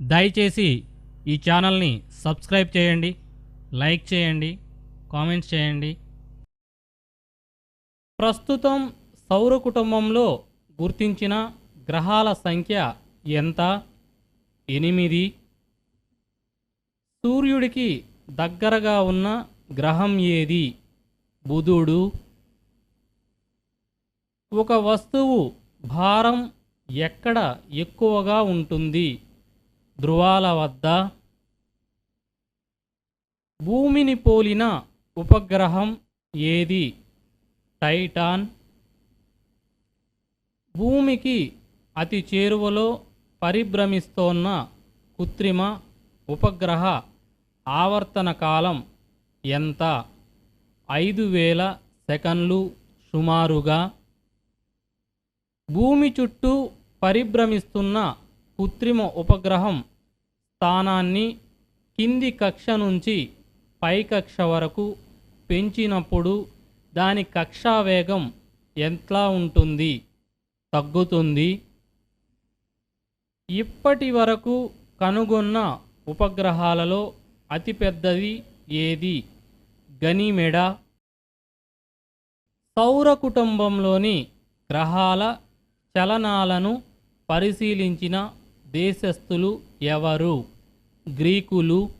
దయచేసి ఈ ఛానల్ని సబ్స్క్రైబ్ చేయండి లైక్ చేయండి కామెంట్స్ చేయండి. ప్రస్తుతం సౌర కుటుంబంలో గుర్తించిన గ్రహాల సంఖ్య ఎంత? ఎనిమిది. సూర్యుడికి దగ్గరగా ఉన్న గ్రహం ఏది? బుధుడు. ఒక వస్తువు భారం ఎక్కడ ఎక్కువగా ఉంటుంది? ధృవాల వద్ద భూమిని పోలిన ఉపగ్రహం ఏది? టైటాన్. భూమికి అతి చేరువలో పరిభ్రమిస్తోన్న కృత్రిమ ఉపగ్రహ ఆవర్తన కాలం ఎంత? ఐదు వేల సెకన్లు సుమారుగా. భూమి చుట్టూ పరిభ్రమిస్తున్న కృత్రిమ ఉపగ్రహం స్థానాన్ని కింది కక్ష నుంచి పై కక్ష వరకు పెంచినప్పుడు దాని కక్షా వేగం ఎట్లా ఉంటుంది? తగ్గుతుంది. ఇప్పటి వరకు కనుగొన్న ఉపగ్రహాలలో అతిపెద్దది ఏది? గనిమెడ. సౌర కుటుంబంలోని గ్రహాల చలనాలను పరిశీలించిన దేశస్థులు ఎవరు? గ్రీకులు.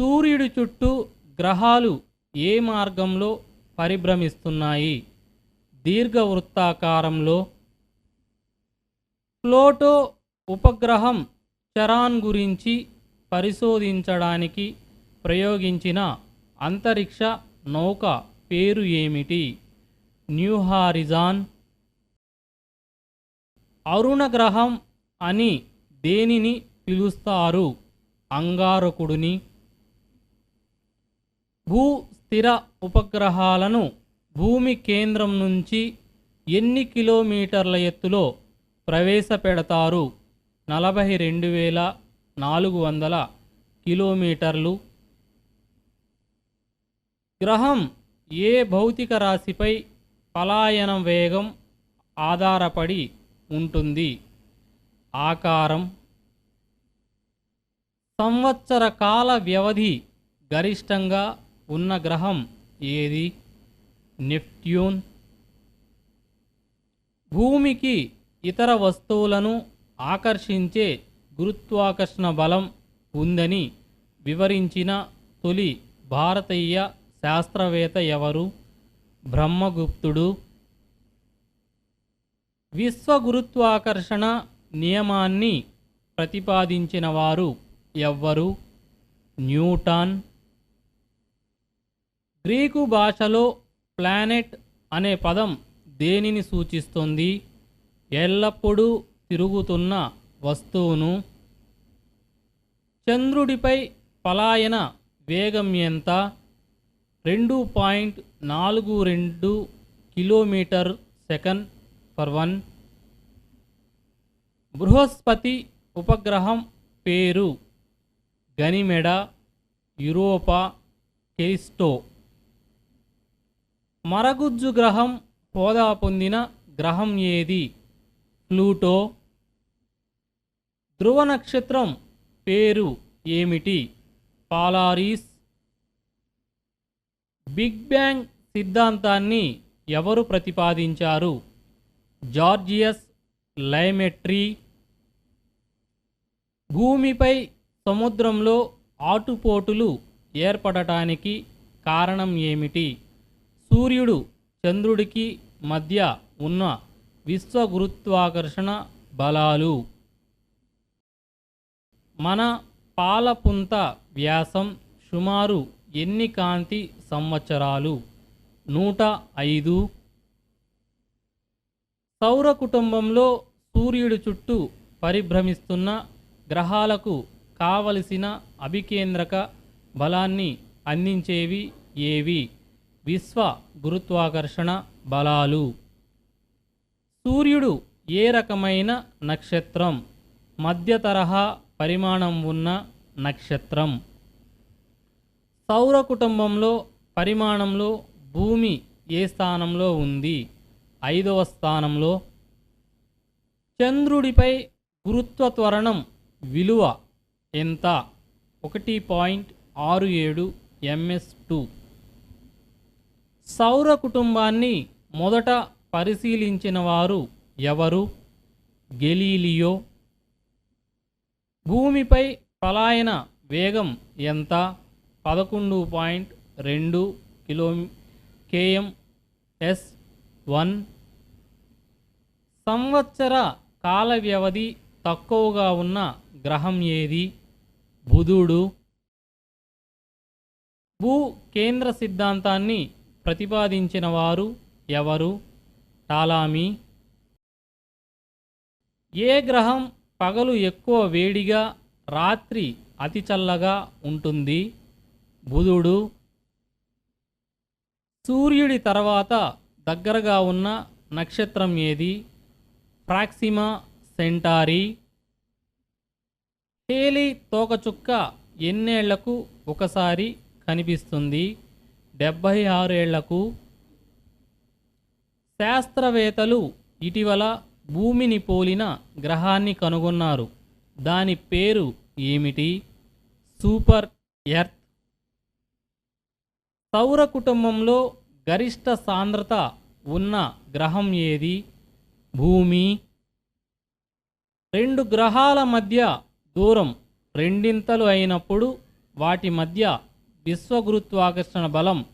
సూర్యుడి చుట్టూ గ్రహాలు ఏ మార్గంలో పరిభ్రమిస్తున్నాయి? దీర్ఘవృత్తాకారంలో ప్లోటో ఉపగ్రహం చరాన్ గురించి పరిశోధించడానికి ప్రయోగించిన అంతరిక్ష నౌక పేరు ఏమిటి? New Horizon. అరుణగ్రహం అని దేనిని పిలుస్తారు? అంగారకుడిని. భూ స్థిర ఉపగ్రహాలను భూమి కేంద్రం నుంచి ఎన్ని కిలోమీటర్ల ఎత్తులో ప్రవేశపెడతారు? నలభై రెండు వేల నాలుగు వందల కిలోమీటర్లు. గ్రహం ఏ భౌతిక రాశిపై పలాయనం వేగం ఆధారపడి ఉంటుంది? ఆకారం సంవత్సర కాల వ్యవధి గరిష్టంగా ఉన్న గ్రహం ఏది? నెప్ట్యూన్. భూమికి ఇతర వస్తువులను ఆకర్షించే గురుత్వాకర్షణ బలం ఉందని వివరించిన తొలి భారతీయ శాస్త్రవేత్త ఎవరు? బ్రహ్మగుప్తుడు. విశ్వ గురుత్వాకర్షణ నియమాన్ని ప్రతిపాదించిన వారు ఎవ్వరు? న్యూటాన్. గ్రీకు భాషలో ప్లానెట్ అనే పదం దేనిని సూచిస్తుంది? ఎల్లప్పుడూ తిరుగుతున్న వస్తువును. చంద్రుడిపై పలాయన వేగం ఎంత? రెండు పాయింట్ నాలుగు రెండు కిలోమీటర్ సెకండ్ ఫర్ వన్. బృహస్పతి ఉపగ్రహం పేరు గనిమెడ యూరోపా కెరిస్టో. మరగుజ్జు గ్రహం హోదా పొందిన గ్రహం ఏది? ప్లూటో. ధ్రువ నక్షత్రం పేరు ఏమిటి? పాలారీస్. బిగ్ బ్యాంగ్ సిద్ధాంతాన్ని ఎవరు ప్రతిపాదించారు? Georges Lemaitre. భూమిపై సముద్రంలో ఆటుపోటులు ఏర్పడటానికి కారణం ఏమిటి? సూర్యుడు చంద్రుడికి మధ్య ఉన్న విశ్వ గురుత్వాకర్షణ బలాలు. మన పాలపుంత వ్యాసం సుమారు ఎన్ని కాంతి సంవత్సరాలు? నూట ఐదు. సౌర కుటుంబంలో సూర్యుడి చుట్టూ పరిభ్రమిస్తున్న గ్రహాలకు కావలసిన అభికేంద్రక బలాన్ని అందించేవి ఏవి? విశ్వ గురుత్వాకర్షణ బలాలు. సూర్యుడు ఏ రకమైన నక్షత్రం? మధ్య తరహా పరిమాణం ఉన్న నక్షత్రం. సౌర కుటుంబంలో పరిమాణంలో భూమి ఏ స్థానంలో ఉంది? ఐదవ స్థానంలో. చంద్రుడిపై గురుత్వ త్వరణం విలువ ఎంత? ఒకటి పాయింట్ ఆరు ఏడు ఎంఎస్ టూ. సౌర కుటుంబాన్ని మొదట పరిశీలించిన వారు ఎవరు? గెలీలియో. భూమిపై పలాయన వేగం ఎంత? పదకొండు పాయింట్ రెండు కిలో కేఎం ఎస్ వన్. సంవత్సర కాల వ్యవధి తక్కువగా ఉన్న గ్రహం ఏది? బుధుడు. భూ కేంద్ర సిద్ధాంతాన్ని ప్రతిపాదించిన వారు ఎవరు? టాలామీ. ఏ గ్రహం పగలు ఎక్కువ వేడిగా రాత్రి అతి చల్లగా ఉంటుంది? బుధుడు. సూర్యుడి తర్వాత దగ్గరగా ఉన్న నక్షత్రం ఏది? Proxima Centauri. హేలీ తోకచుక్క ఎన్నేళ్ళకు ఒకసారి కనిపిస్తుంది. డెబ్భై ఆరేళ్ళకు శాస్త్రవేత్తలు ఇటీవల భూమిని పోలిన గ్రహాన్ని కనుగొన్నారు. దాని పేరు ఏమిటి? Super Earth. సౌర కుటుంబంలో గరిష్ట సాంద్రత ఉన్న గ్రహం ఏది? భూమి. రెండు గ్రహాల మధ్య దూరం రెండింతలు అయినప్పుడు వాటి మధ్య విశ్వగురుత్వాకర్షణ బలం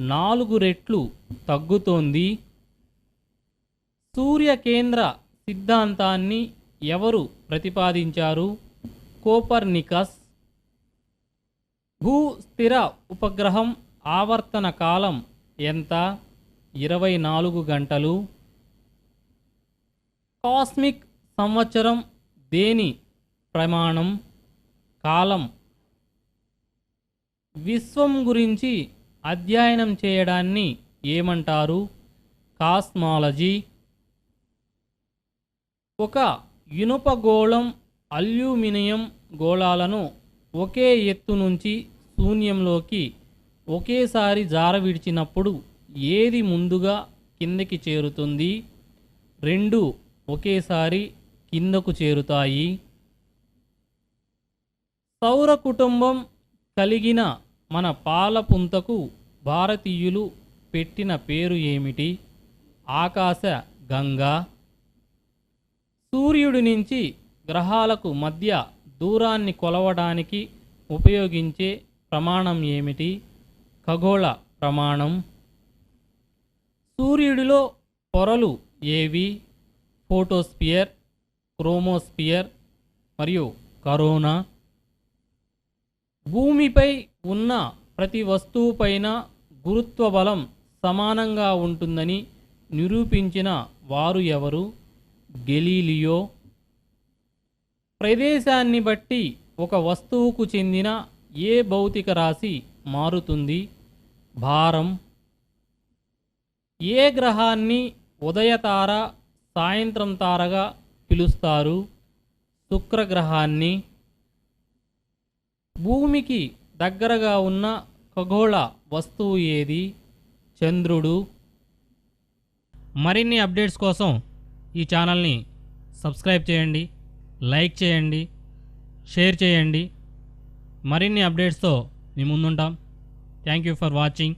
నాలుగు రెట్లు తగ్గుతోంది. సూర్య కేంద్ర సిద్ధాంతాన్ని ఎవరు ప్రతిపాదించారు? కోపర్నికస్. భూ స్థిర ఉపగ్రహం ఆవర్తన కాలం ఎంత? ఇరవై నాలుగు గంటలు. కాస్మిక్ సంవత్సరం దేని ప్రమాణం కాలం విశ్వం గురించి అధ్యయనం చేయడాన్ని ఏమంటారు? కాస్మాలజీ ఒక ఇనుప గోళం అల్యూమినియం గోళాలను ఒకే ఎత్తు నుంచి శూన్యంలోకి ఒకేసారి జారవిడిచినప్పుడు ఏది ముందుగా కిందకి చేరుతుంది? రెండు ఒకేసారి కిందకు చేరుతాయి. సౌర కుటుంబం కలిగిన మన పాలపుంతకు భారతీయులు పెట్టిన పేరు ఏమిటి? ఆకాశ గంగా. సూర్యుడి నుంచి గ్రహాలకు మధ్య దూరాన్ని కొలవడానికి ఉపయోగించే ప్రమాణం ఏమిటి? ఖగోళ ప్రమాణం. సూర్యుడిలో పొరలు ఏవి? ఫోటోస్పియర్ క్రోమోస్పియర్ మరియు కరోనా. భూమిపై ఉన్న ప్రతి వస్తువుపైన గురుత్వ బలం సమానంగా ఉంటుందని నిరూపించిన వారు ఎవరు? గెలీలియో. ప్రదేశాన్ని బట్టి ఒక వస్తువుకు చెందిన ఏ భౌతిక రాశి మారుతుంది? భారం. ఏ గ్రహాన్ని ఉదయతార సాయంత్రం తారగా పిలుస్తారు? శుక్రగ్రహాన్ని. భూమికి దగ్గరగా ఉన్న ఖగోళ వస్తువు ఏది? చంద్రుడు. మరిన్ని అప్డేట్స్ కోసం ఈ ఛానల్ని సబ్స్క్రైబ్ చేయండి లైక్ చేయండి షేర్ చేయండి. మరిన్ని అప్డేట్స్తో మీ ముందుంటాం. Thank you for watching.